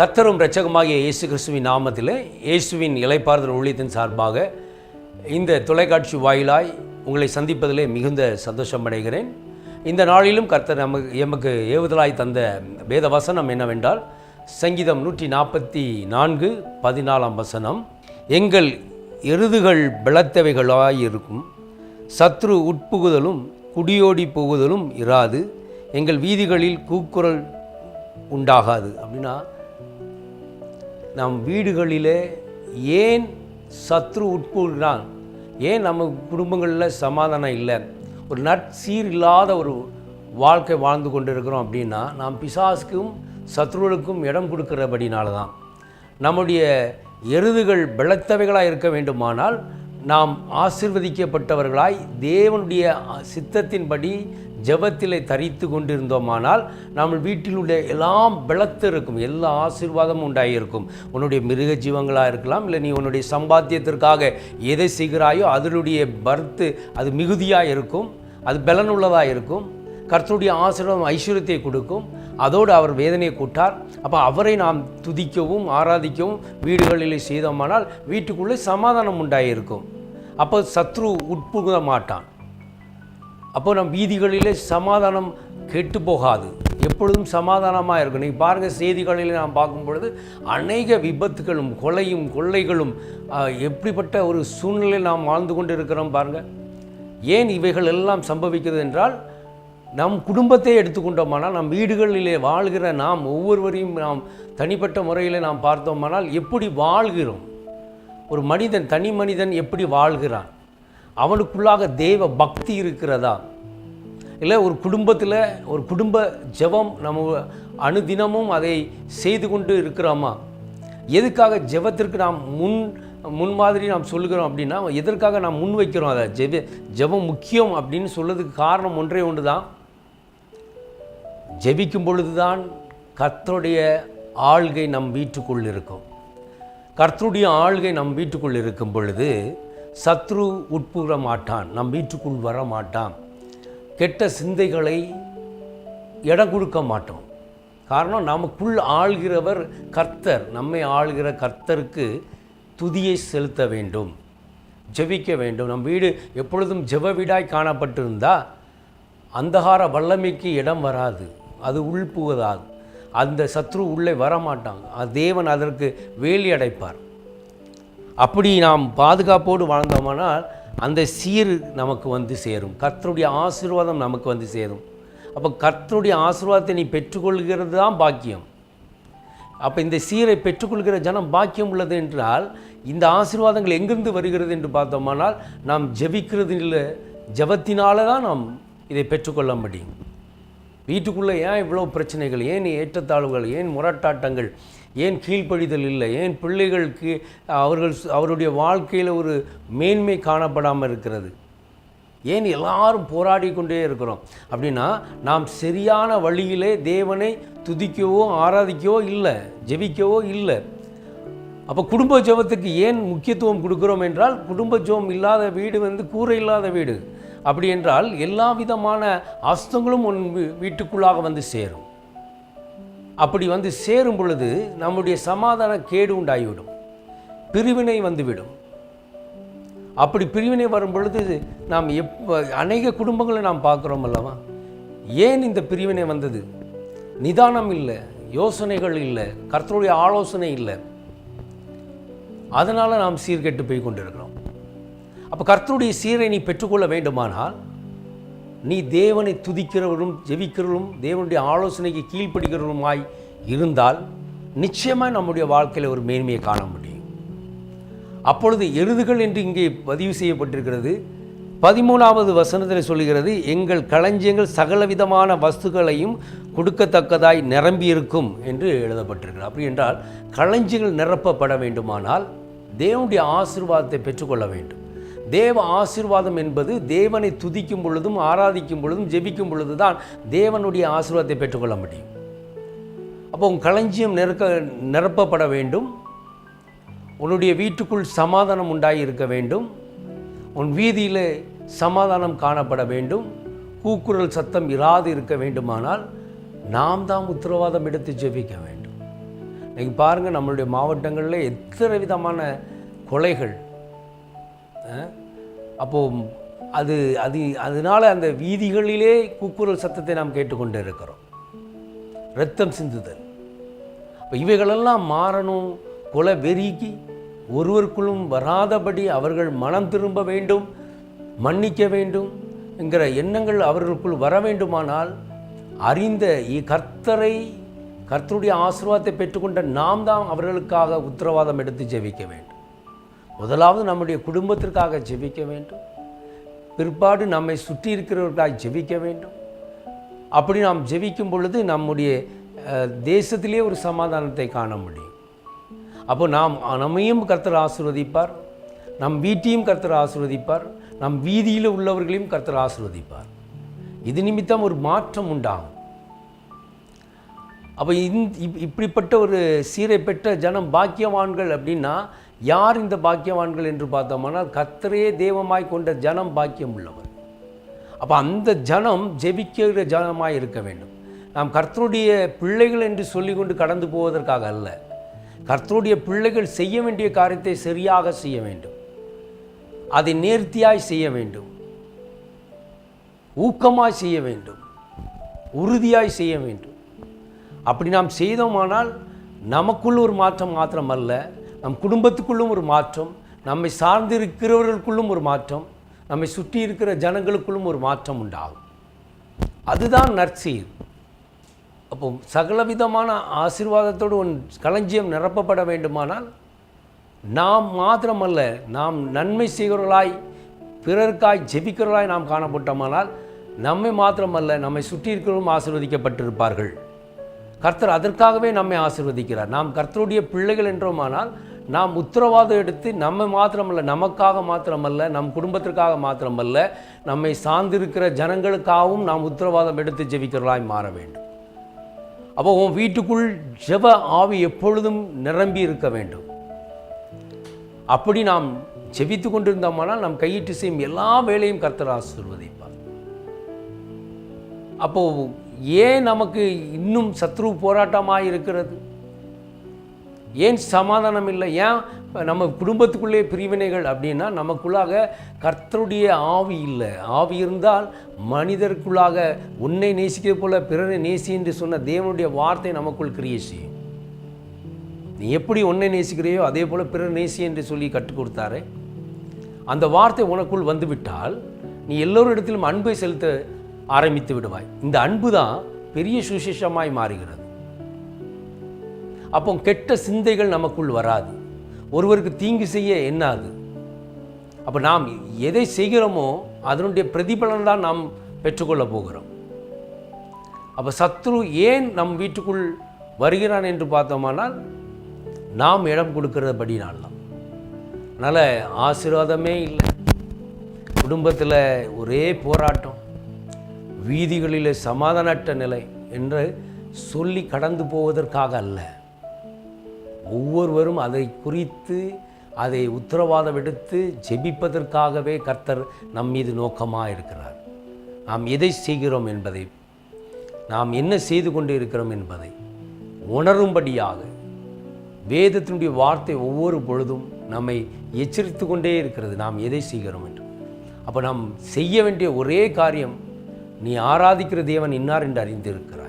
கர்த்தரும் இரட்சகமாகிய இயேசு கிறிஸ்துவின் நாமத்தில் இயேசுவின் இலைப்பாறுதல் ஊழியத்தின் சார்பாக இந்த தொலைக்காட்சி வாயிலாய் உங்களை சந்திப்பதிலே மிகுந்த சந்தோஷம் அடைகிறேன். இந்த நாளிலும் கர்த்தர் நமக்கு எமக்கு ஏவுதலாய் தந்த வேத வசனம் என்னவென்றால் சங்கீதம் நூற்றி நாற்பத்தி நான்கு பதினாலாம் வசனம் எங்கள் எருதுகள் பிளத்தவைகளாயிருக்கும். சத்ரு உட்புகுதலும் குடியோடி புகுதலும் இராது. எங்கள் வீதிகளில் கூக்குரல் உண்டாகாது. அப்படின்னா நம் வீடுகளிலே ஏன் சத்ரு உட்புகிறான் ஏன் நம்ம குடும்பங்களில் சமாதானம் இல்லை? ஒரு நற்சீர் இல்லாத ஒரு வாழ்க்கை வாழ்ந்து கொண்டு இருக்கிறோம் அப்படின்னா நாம் பிசாசுக்கும் சத்ருவுக்கும் இடம் கொடுக்கிறபடினால தான் நம்முடைய எருதுகள் பலத்தவைகளாக இருக்க வேண்டுமானால் நாம் ஆசிர்வதிக்கப்பட்டவர்களாய் தேவனுடைய சித்தத்தின்படி ஜெபத்திலே தரித்து கொண்டிருந்தோமானால் நம்ம வீட்டில் உள்ள எல்லாம் பலத்து இருக்கும் எல்லா ஆசீர்வாதமும் உண்டாகியிருக்கும் உன்னுடைய மிருக ஜீவங்களாக இருக்கலாம் இல்லை நீ உன்னுடைய சம்பாத்தியத்திற்காக எதை செய்கிறாயோ அதனுடைய பர்த்து அது மிகுதியாக இருக்கும் அது பலனுள்ளதாக இருக்கும். கர்த்தருடைய ஆசீர்வாதம் ஐஸ்வர்யத்தை கொடுக்கும். அதோடு அவர் வேதனையை கூட்டார். அப்போ அவரை நாம் துதிக்கவும் ஆராதிக்கவும் வீடுகளில் செய்தோமானால் வீட்டுக்குள்ளே சமாதானம் உண்டாகியிருக்கும் அப்போ சத்ரு உட்புக மாட்டான் அப்போ நம் வீதிகளிலே சமாதானம் கெட்டு போகாது எப்பொழுதும் சமாதானமாக இருக்கும். நீங்கள் பாருங்கள் செய்திகளில் நாம் பார்க்கும் பொழுது அநேக விபத்துகளும் கொலையும் கொள்ளைகளும் எப்படிப்பட்ட ஒரு சூழ்நிலையில் நாம் வாழ்ந்து கொண்டு இருக்கிறோம் பாருங்கள் ஏன் இவைகள் எல்லாம் சம்பவிக்கிறது என்றால் நம் குடும்பத்தை எடுத்துக்கொண்டோமானால் நம் வீடுகளிலே வாழ்கிற நாம் ஒவ்வொருவரையும் நாம் தனிப்பட்ட முறையில் நாம் பார்த்தோமானால் எப்படி வாழ்கிறோம்? ஒரு மனிதன் தனி மனிதன் எப்படி வாழ்கிறான்? அவனுக்குள்ளாக தெய்வ பக்தி இருக்கிறதா? இல்லை ஒரு குடும்பத்தில் ஒரு குடும்ப ஜெபம் நம்ம அனுதினமும் அதை செய்து கொண்டு இருக்கிறோமா? எதுக்காக ஜெபத்திற்கு நாம் முன் முன் மாதிரி நாம் சொல்லுகிறோம் அப்படின்னா எதற்காக நாம் முன் வைக்கிறோம் அதை? ஜெப ஜெபம் முக்கியம் அப்படின்னு சொல்லதுக்கு காரணம் ஒன்றே ஒன்று தான் ஜெபிக்கும் பொழுதுதான் கர்த்தருடைய ஆள்கை நம் வீட்டுக்குள் இருக்கும். கர்த்தருடைய ஆள்கை நம் வீட்டுக்குள் இருக்கும் பொழுது சத்ரு உட்புற மாட்டான் நம் வீட்டுக்குள் வர மாட்டான். கெட்ட சிந்தைகளை இடம் கொடுக்க மாட்டோம். காரணம் நமக்குள் ஆள்கிறவர் கர்த்தர். நம்மை ஆள்கிற கர்த்தருக்கு துதியை செலுத்த வேண்டும். ஜெபிக்க வேண்டும். நம் வீடு எப்பொழுதும் ஜெப வீடாய் காணப்பட்டிருந்தா அந்தகார வல்லமைக்கு இடம் வராது. அது உள்புவதாது அந்த சத்ரு உள்ளே வரமாட்டாங்க அது தேவன் அதற்கு வேலி அடைப்பார். அப்படி நாம் பாதுகாப்போடு வாழ்ந்தோமானால் அந்த சீர் நமக்கு வந்து சேரும். கர்த்தருடைய ஆசீர்வாதம் நமக்கு வந்து சேரும். அப்போ கர்த்தருடைய ஆசீர்வாதத்தை நீ பெற்றுக்கொள்கிறது தான் பாக்கியம். அப்போ இந்த சீரை பெற்றுக்கொள்கிற ஜனம் பாக்கியம் உள்ளது என்றால் இந்த ஆசீர்வாதங்கள் எங்கிருந்து வருகிறது என்று பார்த்தோமானால் நாம் ஜெபிக்கிறது இல்லை ஜெபத்தினால தான் நாம் இதை பெற்றுக்கொள்ள முடியும். வீட்டுக்குள்ளே ஏன் இவ்வளோ பிரச்சனைகள் ஏன் ஏற்றத்தாழ்வுகள் ஏன் முரட்டாட்டங்கள் ஏன் கீழ்ப்படிதல் இல்லை? ஏன் பிள்ளைகளுக்கு அவர்கள் அவருடைய வாழ்க்கையில் ஒரு மேன்மை காணப்படாமல் இருக்கிறது? ஏன் எல்லாரும் போராடி கொண்டே இருக்கிறோம்? அப்படின்னா நாம் சரியான வழியிலே தேவனை துதிக்கவோ ஆராதிக்கவோ இல்லை ஜெபிக்கவோ இல்லை. அப்போ குடும்ப ஜெபத்துக்கு ஏன் முக்கியத்துவம் கொடுக்கிறோம் என்றால் குடும்ப ஜெபம் இல்லாத வீடு வந்து கூரை இல்லாத வீடு. அப்படி என்றால் எல்லா விதமான அஸ்தங்களும் உன் வீ- வீட்டுக்குள்ளாக வந்து சேரும். அப்படி வந்து சேரும் பொழுது நம்முடைய சமாதான கேடு உண்டாகிவிடும். பிரிவினை வந்துவிடும். அப்படி பிரிவினை வரும் பொழுது நாம் எப்போ அநேக குடும்பங்களை நாம் பார்க்குறோம் அல்லவா? ஏன் இந்த பிரிவினை வந்தது? நிதானம் இல்லை யோசனைகள் இல்லை கர்த்தருடைய ஆலோசனை இல்லை. அதனால் நாம் சீர்கெட்டு போய் கொண்டிருக்கிறோம். அப்போ கர்த்தருடைய சீரை நீ பெற்றுக்கொள்ள வேண்டுமானால் நீ தேவனை துதிக்கிறவரும் ஜெபிக்கிறவரும் தேவனுடைய ஆலோசனைக்கு கீழ்ப்படுகிறவருமாய் இருந்தால் நிச்சயமாக நம்முடைய வாழ்க்கையில் ஒரு மேன்மையை காண முடியும். அப்பொழுது எருதுகள் என்று இங்கே பதிவு செய்யப்பட்டிருக்கிறது. பதிமூணாவது வசனத்தில் சொல்கிறது எங்கள் களஞ்சியங்கள் சகலவிதமான வஸ்துக்களையும் கொடுக்கத்தக்கதாய் நிரம்பியிருக்கும் என்று எழுதப்பட்டிருக்கிறது. அப்படி என்றால் களஞ்சியங்கள் நிரப்பப்பட வேண்டுமானால் தேவனுடைய ஆசீர்வாதத்தை பெற்றுக்கொள்ள வேண்டும். தேவ ஆசீர்வாதம் என்பது தேவனை துதிக்கும் பொழுதும் ஆராதிக்கும் பொழுதும் ஜெபிக்கும் பொழுது தான் தேவனுடைய ஆசீர்வாதத்தை பெற்றுக்கொள்ள முடியும். அப்போ உன் களஞ்சியம் நிரக்க நிரப்பப்பட வேண்டும். உன்னுடைய வீட்டுக்குள் சமாதானம் உண்டாகி இருக்க வேண்டும். உன் வீதியில் சமாதானம் காணப்பட வேண்டும். கூக்குரல் சத்தம் இராது இருக்க வேண்டுமானால் நாம் தான் உத்தரவாதம் எடுத்து ஜெபிக்க வேண்டும். நீங்கள் பாருங்கள் நம்மளுடைய மாவட்டங்களில் எத்தனை விதமான கொலைகள் அப்போது அது அது அதனால அந்த வீதிகளிலே கூக்குரல் சத்தத்தை நாம் கேட்டுக்கொண்டு இருக்கிறோம். ரத்தம் சிந்துதல். அப்போ இவைகளெல்லாம் மாறணும் குல வெறிக்கு ஒருவருக்குள்ளும் வராதபடி அவர்கள் மனம் திரும்ப வேண்டும் மன்னிக்க வேண்டும் என்கிற எண்ணங்கள் அவர்களுக்குள் வர வேண்டுமானால் அறிந்த இ- கர்த்தரை கர்த்தருடைய ஆசீர்வாதத்தை பெற்றுக்கொண்ட நாம் தான் அவர்களுக்காக உத்தரவாதம் எடுத்து ஜெபிக்க வேண்டும். முதலாவது நம்முடைய குடும்பத்திற்காக ஜெபிக்க வேண்டும். பிற்பாடு நம்மை சுற்றி இருக்கிறவர்களாக ஜெபிக்க வேண்டும். அப்படி நாம் ஜெபிக்கும் பொழுது நம்முடைய தேசத்திலே ஒரு சமாதானத்தை காண முடியும். அப்போ நாம் நம்மையும் கர்த்தர் ஆசிர்வதிப்பார். நம் வீட்டையும் கர்த்தர் ஆசிர்வதிப்பார். நம் வீதியில் உள்ளவர்களையும் கர்த்தர் ஆசிர்வதிப்பார். இது நிமித்தம் ஒரு மாற்றம் உண்டாகும். அப்போ இந் இப்- இப்படிப்பட்ட ஒரு சீரை பெற்ற ஜனம் பாக்கியவான்கள் அப்படின்னா யார் இந்த பாக்கியவான்கள் என்று பார்த்தோம்னால் கர்த்தரே தெய்வமாய் கொண்ட ஜனம் பாக்கியம் உள்ளவர் அப்போ அந்த ஜனம் ஜெபிக்கிற ஜனமாக இருக்க வேண்டும். நாம் கர்த்தருடைய பிள்ளைகள் என்று சொல்லிக்கொண்டு கடந்து போவதற்காக அல்ல. கர்த்தருடைய பிள்ளைகள் செய்ய வேண்டிய காரியத்தை சரியாக செய்ய வேண்டும். அதை நேர்த்தியாய் செய்ய வேண்டும். ஊக்கமாய் செய்ய வேண்டும். உறுதியாய் செய்ய வேண்டும். அப்படி நாம் செய்தோமானால் நமக்குள் ஒரு மாற்றம் மாத்திரம் அல்ல நம் குடும்பத்துக்குள்ளும் ஒரு மாற்றம் நம்மை சார்ந்து இருக்கிறவர்களுக்குள்ளும் ஒரு மாற்றம் நம்மை சுற்றி இருக்கிற ஜனங்களுக்குள்ளும் ஒரு மாற்றம் உண்டாகும். அதுதான் நற்சீர் அப்போ சகலவிதமான ஆசீர்வாதத்தோடு உன் களஞ்சியம் நிரப்பப்பட வேண்டுமானால் நாம் மாத்திரமல்ல நாம் நன்மை செய்கிறவர்களாய் பிறருக்காய் ஜெபிக்கிறவர்களாய் நாம் காணப்பட்டோமானால் நம்மை மாத்திரமல்ல நம்மை சுற்றி இருக்கிறவரும் ஆசிர்வதிக்கப்பட்டிருப்பார்கள். கர்த்தர் அதற்காகவே நம்மை ஆசிர்வதிக்கிறார். நாம் கர்த்தருடைய பிள்ளைகள் என்றோமானால் நாம் உத்தரவாதம் எடுத்து நம்ம மாத்திரமல்ல நமக்காக மாத்திரமல்ல நம் குடும்பத்திற்காக மாத்திரமல்ல நம்மை சார்ந்திருக்கிற ஜனங்களுக்காகவும் நாம் உத்தரவாதம் எடுத்து ஜெபிக்கிறவர்களாய் மாற வேண்டும். அப்போ உன் வீட்டுக்குள் ஜெப ஆவி எப்பொழுதும் நிரம்பி இருக்க வேண்டும். அப்படி நாம் ஜெபித்து கொண்டிருந்தோமானால் நம் கையிட்டு செய்யும் எல்லா வேலையும் கர்த்தர் ஆசீர்வதிப்பார். அப்போது ஏன் நமக்கு இன்னும் சத்ரு போராட்டமாக இருக்கிறது? ஏன் சமாதானம் இல்லை? ஏன் நம்ம குடும்பத்துக்குள்ளே பிரிவினைகள் அப்படின்னா நமக்குள்ளாக கர்த்தருடைய ஆவி இல்லை. ஆவி இருந்தால் மனிதருக்குள்ளாக உன்னை நேசிக்கிறது போல பிறரை நேசி என்று சொன்ன தேவனுடைய வார்த்தை நமக்குள் கிரியை செய்யும். நீ எப்படி உன்னை நேசிக்கிறையோ அதே போல் பிறர் நேசி என்று சொல்லி கற்றுக் கொடுத்தாரு. அந்த வார்த்தை உனக்குள் வந்துவிட்டால் நீ எல்லோரிடத்திலும் அன்பை செலுத்த ஆரம்பித்து விடுவாய். இந்த அன்பு தான் பெரிய சுசேஷமாய் மாறுகிறது. அப்போ கெட்ட சிந்தைகள் நமக்குள் வராது. ஒருவருக்கு தீங்கு செய்ய என்னாது? அப்போ நாம் எதை செய்கிறோமோ அதனுடைய பிரதிபலன் தான் நாம் பெற்றுக்கொள்ள போகிறோம். அப்போ சத்ரு ஏன் நம் வீட்டுக்குள் வருகிறான் என்று பார்த்தோமானால் நாம் இடம் கொடுக்கிறபடினால் தான் அதனால் ஆசீர்வாதமே இல்லை. குடும்பத்தில் ஒரே போராட்டம். வீதிகளில் சமாதானற்ற நிலை என்று சொல்லி கடந்து போவதற்காக அல்ல. ஒவ்வொருவரும் அதை குறித்து அதை உத்தரவாதம் எடுத்து ஜெபிப்பதற்காகவே கர்த்தர் நம் மீது நோக்கமாக இருக்கிறார் நாம் எதை செய்கிறோம் என்பதை நாம் என்ன செய்து கொண்டு இருக்கிறோம் என்பதை உணரும்படியாக வேதத்தினுடைய வார்த்தை ஒவ்வொரு பொழுதும் நம்மை எச்சரித்து கொண்டே இருக்கிறது. நாம் எதை செய்கிறோம் என்று. அப்போ நாம் செய்ய வேண்டிய ஒரே காரியம் நீ ஆராதிக்கிற தேவன் இன்னார் என்று அறிந்திருக்கிறார்.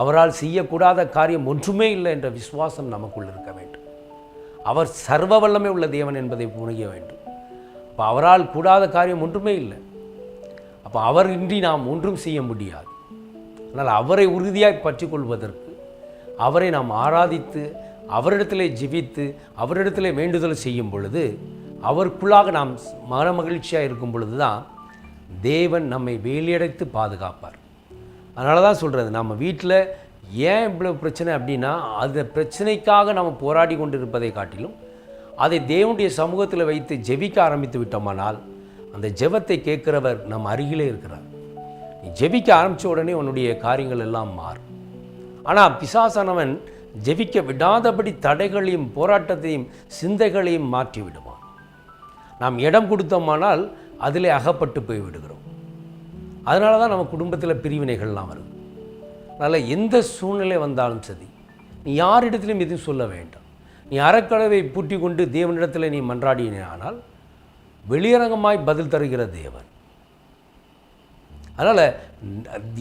அவரால் செய்யக்கூடாத காரியம் ஒன்றுமே இல்லை என்ற விசுவாசம் நமக்குள் இருக்க வேண்டும். அவர் சர்வ வல்லமை உள்ள தேவன் என்பதை புரிய வேண்டும். அப்போ அவரால் கூடாத காரியம் ஒன்றுமே இல்லை. அப்போ அவர் இன்றி நாம் ஒன்றும் செய்ய முடியாது. ஆனால் அவரை உறுதியாக பற்றி கொள்வதற்கு அவரை நாம் ஆராதித்து அவரிடத்திலே ஜிவித்து அவரிடத்திலே வேண்டுதல் செய்யும் பொழுது அவருக்குள்ளாக நாம் மன மகிழ்ச்சியாக இருக்கும் பொழுது தான் தேவன் நம்மை வேலியடைத்து பாதுகாப்பார். அதனால தான் சொல்கிறது நம்ம வீட்டில் ஏன் இவ்வளோ பிரச்சனை அப்படின்னா அந்த பிரச்சனைக்காக நம்ம போராடி கொண்டு இருப்பதை காட்டிலும் அதை தேவனுடைய சமூகத்தில் வைத்து ஜெபிக்க ஆரம்பித்து விட்டோமானால் அந்த ஜெபத்தை கேட்குறவர் நம் அருகிலே இருக்கிறார். நீ ஜெபிக்க ஆரம்பித்த உடனே உன்னுடைய காரியங்கள் எல்லாம் மாறும். ஆனால் பிசாசானவன் ஜெபிக்க விடாதபடி தடைகளையும் போராட்டத்தையும் சிந்தைகளையும் மாற்றி விடுவான் நாம் இடம் கொடுத்தோமானால் அதிலே அகப்பட்டு போய் விடுகிறோம் அதனால தான் நம்ம குடும்பத்தில் பிரிவினைகள்லாம் வரும். அதனால் எந்த சூழ்நிலை வந்தாலும் சரி நீ யாரிடத்திலும் எதுவும் சொல்ல வேண்டாம். நீ அறக்கடவை பூட்டி கொண்டு தேவனிடத்தில் நீ மன்றாடினானால் வெளியரங்கமாய் பதில் தருகிற தேவன். அதனால்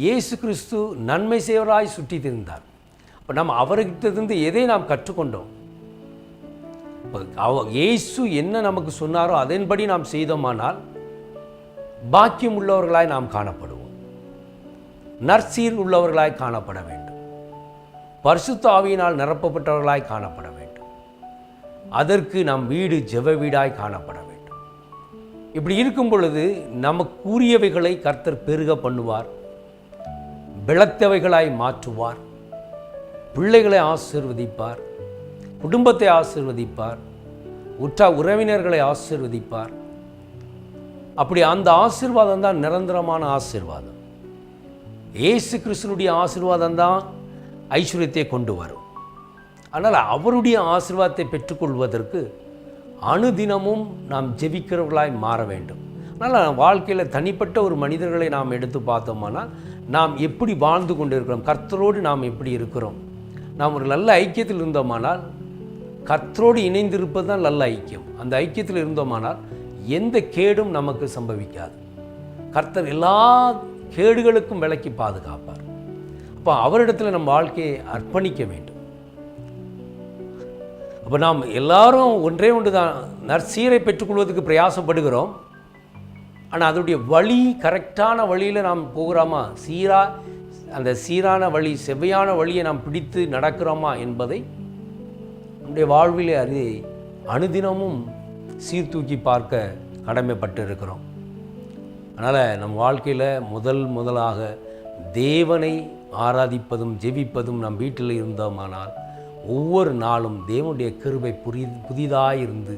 இயேசு கிறிஸ்து நன்மை செய்வராய் சுற்றி திருந்தார் இப்போ நம்ம அவர்கிட்டருந்து எதை நாம் கற்றுக்கொண்டோம்? அவ இயேசு என்ன நமக்கு சொன்னாரோ அதன்படி நாம் செய்தோமானால் பாக்கியம் உள்ளவர்களாய் நாம் காணப்படுவோம். நற்சீர் உள்ளவர்களாய் காணப்பட வேண்டும். பரிசுத்த ஆவியினால் நிரப்பப்பட்டவர்களாய் காணப்பட வேண்டும். அதற்கு நம் வீடு ஜெவ வீடாய் காணப்பட வேண்டும். இப்படி இருக்கும் பொழுது நமக்குரியவைகளை கர்த்தர் பெருக பண்ணுவார். பிளத்தவைகளாய் மாற்றுவார். பிள்ளைகளை ஆசீர்வதிப்பார். குடும்பத்தை ஆசிர்வதிப்பார். உற்ற உறவினர்களை ஆசீர்வதிப்பார். அப்படி அந்த ஆசீர்வாதம் தான் நிரந்தரமான ஆசீர்வாதம். ஏசு கிருஷ்ணனுடைய ஆசீர்வாதம் தான் ஐஸ்வர்யத்தை கொண்டு வரும். அதனால் அவருடைய ஆசீர்வாதத்தை பெற்றுக்கொள்வதற்கு அனுதினமும் நாம் ஜெபிக்கிறவர்களாய் மாற வேண்டும். அதனால் வாழ்க்கையில் தனிப்பட்ட ஒரு மனிதர்களை நாம் எடுத்து பார்த்தோமானால் நாம் எப்படி வாழ்ந்து கொண்டு இருக்கிறோம் கர்த்தரோடு நாம் எப்படி இருக்கிறோம். நாம் ஒரு நல்ல ஐக்கியத்தில் இருந்தோமானால் கர்த்தரோடு இணைந்திருப்பது தான் நல்ல ஐக்கியம். அந்த ஐக்கியத்தில் இருந்தோமானால் எந்த கேடும் நமக்கு சம்பவிக்காது. கர்த்தர் எல்லா கேடுகளுக்கும் விலக்கி பாதுகாப்பார். அப்போ அவரிடத்தில் நம் வாழ்க்கையை அர்ப்பணிக்க வேண்டும். அப்போ நாம் எல்லாரும் ஒன்றே ஒன்று தான் நற்சீரை பெற்றுக்கொள்வதற்கு பிரயாசப்படுகிறோம். ஆனால் அதனுடைய வழி கரெக்டான வழியில் நாம் போகிறோமா? சீரா அந்த சீரான வழி செவ்வையான வழியை நாம் பிடித்து நடக்கிறோமா என்பதை நம்முடைய வாழ்விலே அது அனுதினமும் சீர்தூக்கி பார்க்க கடமைப்பட்டு இருக்கிறோம் அதனால் நம் வாழ்க்கையில் முதல் முதலாக தேவனை ஆராதிப்பதும் ஜெபிப்பதும் நம் வீட்டில் இருந்தோமானால் ஒவ்வொரு நாளும் தேவனுடைய கிருபை புரி புதிதாய் இருந்து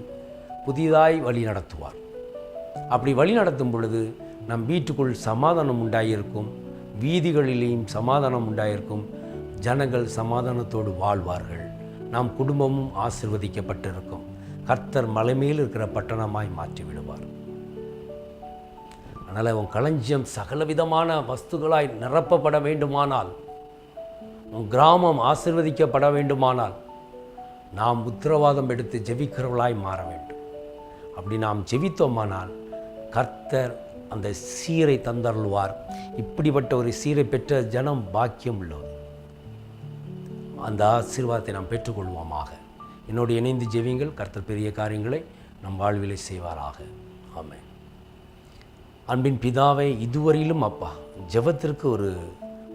புதிதாய் வழி நடத்துவார். அப்படி வழி நடத்தும் பொழுது நம் வீட்டுக்குள் சமாதானம் உண்டாயிருக்கும் வீதிகளிலேயும் சமாதானம் உண்டாயிருக்கும் ஜனங்கள் சமாதானத்தோடு வாழ்வார்கள். நம் குடும்பமும் ஆசிர்வதிக்கப்பட்டிருக்கும். கர்த்தர் மலை மேல் இருக்கிற பட்டணமாய் மாற்றி விடுவார் அதனால் உன் களஞ்சியம் சகலவிதமான வஸ்துகளாய் நிரப்பப்பட வேண்டுமானால் உன் கிராமம் ஆசிர்வதிக்கப்பட வேண்டுமானால் நாம் உத்தரவாதம் எடுத்து ஜெபிக்கிறவர்களாய் மாற வேண்டும். அப்படி நாம் ஜெபித்தோமானால் கர்த்தர் அந்த சீரை தந்தருள்வார். இப்படிப்பட்ட ஒரு சீரை பெற்ற ஜனம் பாக்கியம் உள்ளது. அந்த ஆசீர்வாதத்தை நாம் பெற்றுக்கொள்வோமாக. என்னோடு இணைந்து ஜெவிங்கள் கர்த்தர் பெரிய காரியங்களை நம் வாழ்விலை செய்வாராக. ஆமை அன்பின் பிதாவை இதுவரையிலும் அப்பா ஜெபத்திற்கு ஒரு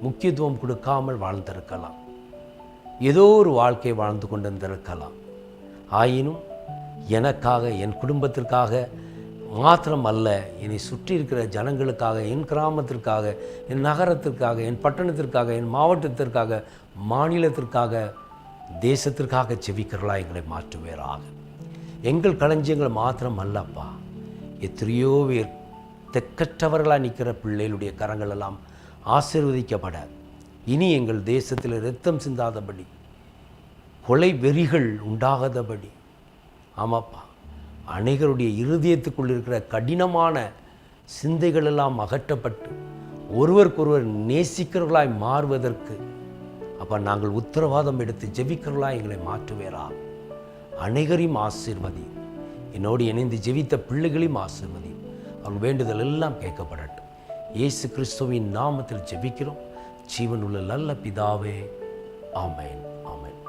முக்கியத்துவம் கொடுக்காமல் வாழ்ந்திருக்கலாம். ஏதோ ஒரு வாழ்க்கை வாழ்ந்து கொண்டிருந்திருக்கலாம். ஆயினும் எனக்காக என் குடும்பத்திற்காக மாத்திரம் அல்ல என்னை சுற்றி இருக்கிற ஜனங்களுக்காக என் கிராமத்திற்காக என் நகரத்திற்காக என் பட்டணத்திற்காக என் மாவட்டத்திற்காக மாநிலத்திற்காக தேசத்திற்காக செவிக்கிறளா எங்களை மாற்றுவேராக. எங்கள் களஞ்சியங்கள் மாத்திரம் அல்லப்பா எத்தனையோ பேர் தெக்கற்றவர்களாக நிற்கிற பிள்ளைகளுடைய கரங்கள் எல்லாம் ஆசீர்வதிக்கப்பட. இனி எங்கள் தேசத்தில் ரத்தம் சிந்தாதபடி கொலை வெறிகள் உண்டாகாதபடி. ஆமாப்பா அநேகருடைய இருதயத்துக்குள் இருக்கிற கடினமான சிந்தைகள் எல்லாம் அகற்றப்பட்டு ஒருவருக்கொருவர் நேசிக்கிறவர்களாய் மாறுவதற்கு அப்போ நாங்கள் உத்தரவாதம் எடுத்து ஜெபிக்கிறவர்களாய் எங்களை மாற்றுவேரா. அனைகரையும் ஆசீர்வதி. என்னோடு இணைந்து ஜெபித்த பிள்ளைகளையும் ஆசீர்வதி. அவங்க வேண்டுதல் எல்லாம் கேட்கப்படட்டும். இயேசு கிறிஸ்துவின் நாமத்தில் ஜெபிக்கிறோம். ஜீவனுள்ள நல்ல பிதாவே. ஆமேன். ஆமேன்.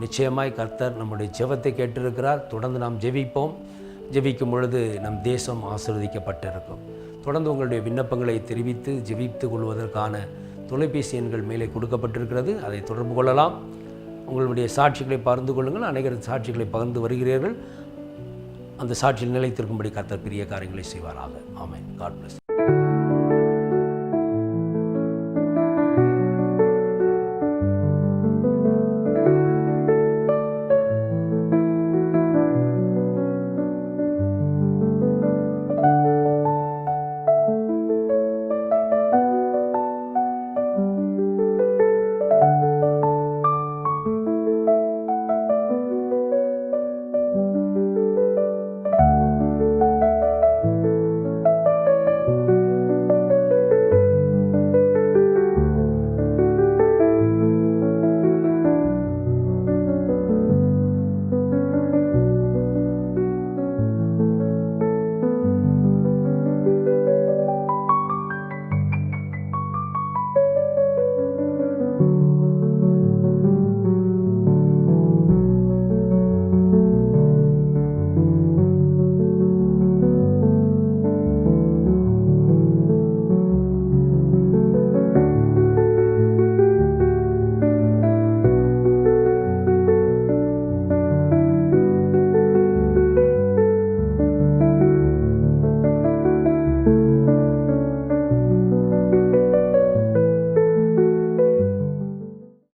நிச்சயமாய் கர்த்தர் நம்முடைய ஜெபத்தை கேட்டிருக்கிறார். தொடர்ந்து நாம் ஜெபிப்போம். ஜெபிக்கும் பொழுது நம் தேசம் ஆசிர்வதிக்கப்பட்டிருக்கும். தொடர்ந்து உங்களுடைய விண்ணப்பங்களை தெரிவித்து ஜெபித்து கொள்வதற்கான தொலைபேசி எண்கள் மேலே கொடுக்கப்பட்டிருக்கிறது. அதை தொடர்பு கொள்ளலாம். உங்களுடைய சாட்சிகளை பகிர்ந்து கொள்ளுங்கள். அநேகர் சாட்சிகளை பகிர்ந்து வருகிறீர்கள். அந்த சாட்சியில் நிலைத்திருக்கும்படி கத்தர் பெரிய காரியங்களை செய்வாராக. ஆமாம் காட் பிளஸ்